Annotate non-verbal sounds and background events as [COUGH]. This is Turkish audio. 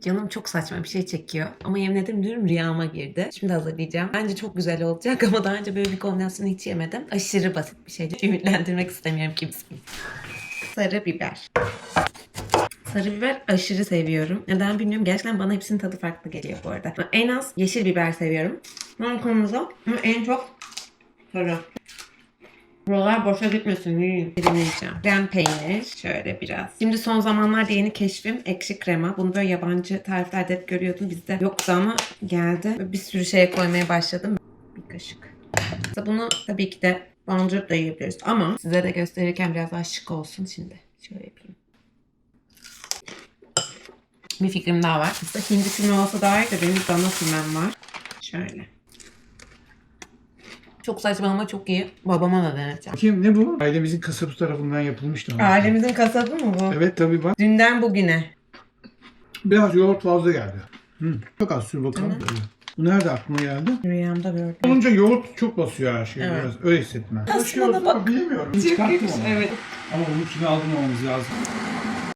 Canım çok saçma bir şey çekiyor. Ama yemin ederim dün rüyama girdi. Şimdi hazırlayacağım. Bence çok güzel olacak [LAUGHS] ama daha önce böyle bir kombinasyonu hiç yemedim. Aşırı basit bir şey. Ümitlendirmek istemiyorum kimseyi. Sarı biber. Sarı biber aşırı seviyorum. Neden bilmiyorum. Gerçekten bana hepsinin tadı farklı geliyor bu arada. En az yeşil biber seviyorum. Kırmızı ama en çok sarı. Buralar boşa gitmesin. Yiyin. Dilimleyeceğim. Krem peynir. Şöyle biraz. Şimdi son zamanlarda yeni keşfim ekşi krema. Bunu böyle yabancı tariflerde hep görüyordum. Bizde yoktu ama geldi. Bir sürü şeye koymaya başladım. Bir kaşık. İşte Bunu tabii ki de bandırıp da yiyebiliriz. Ama size de gösterirken biraz daha şık olsun şimdi. Şöyle yapayım. Bir fikrim daha var. Aslında hindi füme olsa daha iyi de benim dana fümem var. Şöyle. Çok saçma ama çok iyi. Babama da deneteceğim. Kim ne bu? Ailemizin kasabı tarafından yapılmıştı. ama. Ailemizin kasabı mı bu? Evet tabii bak. Dünden bugüne. Biraz yoğurt fazla geldi. Hı. Çok az sür bakalım. Böyle. Bu nerede aklıma geldi? Rüyamda gördüm. Olunca yoğurt çok basıyor her şeye Evet. biraz. Öyle hissetme. Aslında bak- Bilmiyorum. Çok Çıkarttım iyiymiş, onu. Evet. Ama bunun içine aldım olmamız lazım.